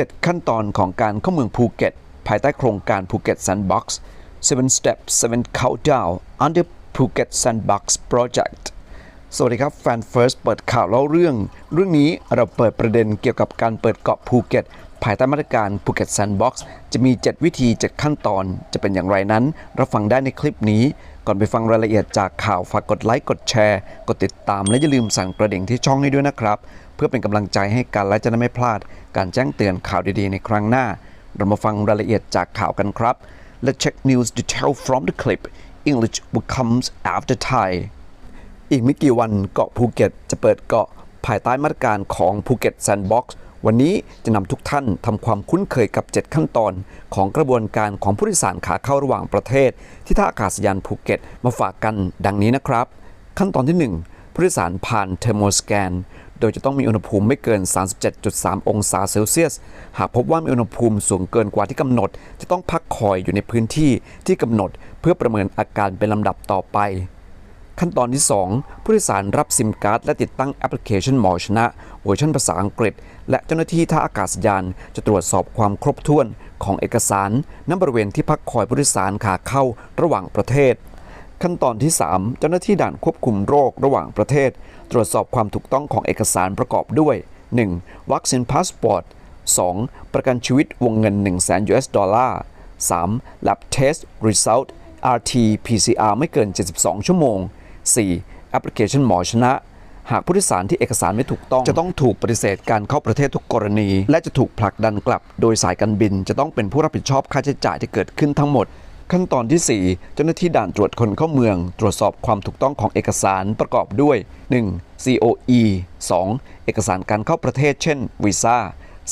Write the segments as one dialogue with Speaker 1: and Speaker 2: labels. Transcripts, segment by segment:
Speaker 1: 7 ขั้นตอนของการเข้าเมืองภูเก็ต ภายใต้โครงการภูเก็ต Sandbox 7 Steps 7 Countdown under Phuket Sandbox Project สวัสดีครับ แฟนเฟิร์สเปิดข่าวเล่าเรื่อง เรื่องนี้เราเปิดประเด็นเกี่ยวกับการเปิดเกาะภูเก็ต ภายใต้มาตรการภูเก็ตแซนด์บ็อกซ์จะมี 7 วิธี 7 ขั้นตอนจะเป็นอย่างไรนั้นรับฟังได้ในคลิปนี้ ก่อนไปฟังรายละเอียดจากข่าวฝากกดไลค์กดแชร์ กดติดตามและอย่าลืมสั่งกระดิ่งที่ช่องให้ด้วยนะครับ เพื่อเป็นกำลังใจให้กันและจะได้ไม่พลาด การแจ้งเตือนข่าวดีๆ ในครั้งหน้า เรามาฟังรายละเอียดจากข่าวกันครับ Let's check news detail from the clip English will comes after Thai อีกไม่กี่วันเกาะภูเก็ต จะเปิดเกาะภายใต้มาตรการของภูเก็ตแซนด์บ็อกซ์วันนี้จะนำทุกท่านทำความคุ้นเคยกับ 7 ขั้นตอน ของกระบวนการของผู้โดยสารขาเข้าระหว่างประเทศ ที่ท่าอากาศยานภูเก็ตมาฝากกันดังนี้นะครับ ขั้นตอนที่ 1 ผู้โดยสารผ่านเทอร์โมสแกน โดยจะต้องมีอุณหภูมิไม่เกิน 37.3 องศาเซลเซียส หากพบว่ามีอุณหภูมิสูงเกินกว่าที่กำหนด จะต้องพักคอยอยู่ในพื้นที่ที่กำหนด เพื่อประเมินอาการเป็นลำดับต่อไป ขั้นตอนที่ 2 ผู้โดยสารรับซิมการ์ดและติดตั้งแอปพลิเคชันหมอชนะเวอร์ชันภาษาอังกฤษ และเจ้าหน้าที่ท่าอากาศยาน จะตรวจสอบความครบถ้วนของเอกสารณบริเวณที่พักคอยผู้โดยสารขาเข้าระหว่างประเทศ ขั้นตอนที่ 3 เจ้าหน้าที่ด่านควบคุมโรคระหว่างประเทศ ตรวจสอบความถูกต้องของเอกสารประกอบด้วย 1. วัคซีนพาสปอร์ต 2. ประกันชีวิตวงเงิน 1 0 0 0 0 0 US ดอลลาร์ 3. Lab Test Result RT PCR ไม่เกิน 72 ชั่วโมง 4. แอปพลิเคชันหมอชนะ หากผู้โดยสารที่เอกสารไม่ถูกต้อง จะต้องถูกปฏิเสธการเข้าประเทศทุกกรณี และจะถูกผลักดันกลับ โดยสายการบิน จะต้องเป็นผู้รับผิดชอบค่าใช้จ่ายที่เกิดขึ้นทั้งหมด ขั้นตอนที่ 4 เจ้าหน้าที่ด่านตรวจคนเข้าเมือง ตรวจสอบความถูกต้องของเอกสารประกอบด้วย 1. COE 2. เอกสารการเข้าประเทศ เช่นวีซ่า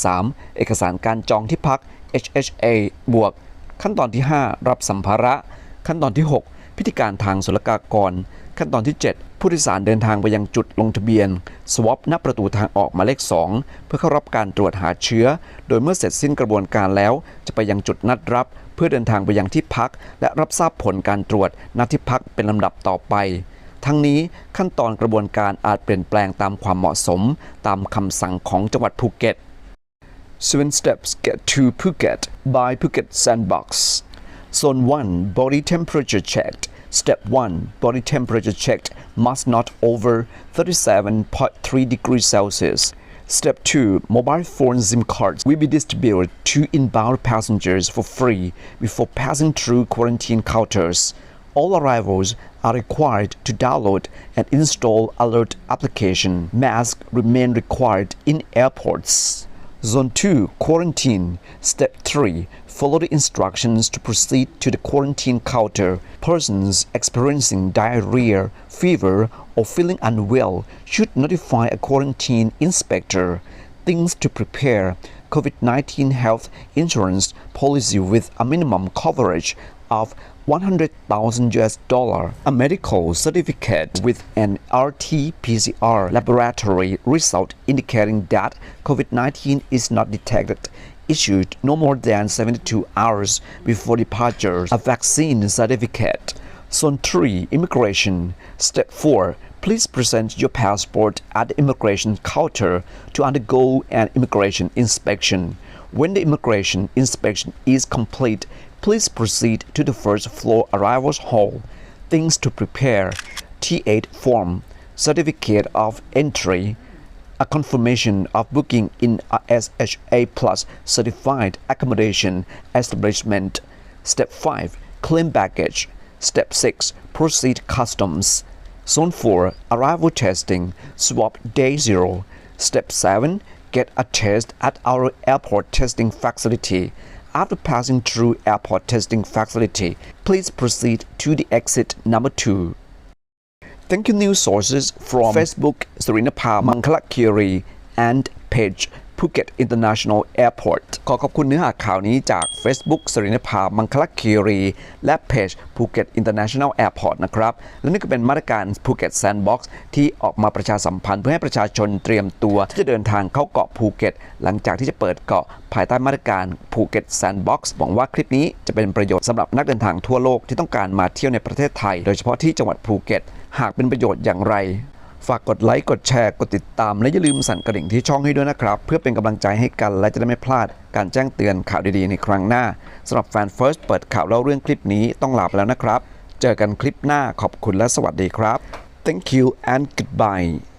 Speaker 1: 3. เอกสารการจองที่พัก HHA บวก ขั้นตอนที่ 5 รับสัมภาระ ขั้นตอนที่ 6 พิธีการทางศุลกากร ขั้นตอนที่ 7 ผู้โดยสารเดินทางไปยังจุดลงทะเบียน สวอปหน้าประตูทางออกหมายเลข 2 เพื่อเข้ารับการตรวจหาเชื้อ โดยเมื่อเสร็จสิ้นกระบวนการแล้ว จะไปยังจุดนัดรับ เพื่อเดินทางไปยังที่พัก และรับทราบผลการตรวจณที่พักเป็นลำดับต่อไป ทั้งนี้ขั้นตอนกระบวนการอาจเปลี่ยนแปลงตามความเหมาะสม ตามคำสั่งของจังหวัดภูเก็ต Seven steps get to Phuket by Phuket Sandbox. Zone 1 Body temperature checked. Step 1 Body temperature checked must not over 37.3 degrees Celsius. Step 2 Mobile phone SIM cards will be distributed to inbound passengers for free before passing through quarantine counters. All arrivals are required to download and install alert application. Masks remain required in airports. Zone 2 Quarantine Step 3 Follow the instructions to proceed to the quarantine counter. Persons experiencing diarrhea, fever, or feeling unwell should notify a quarantine inspector. Things to prepare COVID 19 health insurance policy with a minimum coverage of 100,000 US dollar, a medical certificate with an RT-PCR laboratory result indicating that COVID-19 is not detected, issued no more than 72 hours before departure, a vaccine certificate. Zone 3 Immigration Step 4 Please present your passport at the immigration counter to undergo an immigration inspection. When the immigration inspection is complete, please proceed to the first floor arrivals hall. Things to prepare T8 form, certificate of entry, a confirmation of booking in a SHA Plus certified accommodation establishment. Step 5 Claim baggage. Step 6 Proceed customs. Zone 4 Arrival testing. Swap day 0. Step 7 Get a test at our airport testing facility. After passing through airport testing facility, please proceed to the exit number 2. Thank you news sources from Facebook Surinapa Mangkala Kiri and page Phuket International Airport ขอขอบคุณเนื้อหาข่าวนี้จาก Facebook สรินภามังคลคีรี และเพจ Phuket International Airport นะครับ และนี่ก็เป็นมาตรการ Phuket Sandbox ที่ออกมาประชาสัมพันธ์เพื่อให้ประชาชนเตรียมตัว ที่จะเดินทางเข้าเกาะภูเก็ต หลังจากที่จะเปิดเกาะภายใต้มาตรการ Phuket Sandbox หวังว่าคลิปนี้จะเป็นประโยชน์สำหรับนักเดินทางทั่วโลกที่ต้องการมาเที่ยวในประเทศไทย โดยเฉพาะที่จังหวัดภูเก็ต หากเป็นประโยชน์อย่างไร ฝากกดไลค์ กดแชร์ กดติดตาม และอย่าลืมสั่นกระดิ่งที่ช่องให้ด้วยนะครับ เพื่อเป็นกำลังใจให้กันและจะได้ไม่พลาดการแจ้งเตือนข่าวดีๆ ในครั้งหน้าสำหรับแฟน First เปิดข่าวเล่าเรื่องคลิปนี้ต้องลาไปแล้วนะครับ เจอกันคลิปหน้าขอบคุณและสวัสดีครับ thank you and goodbye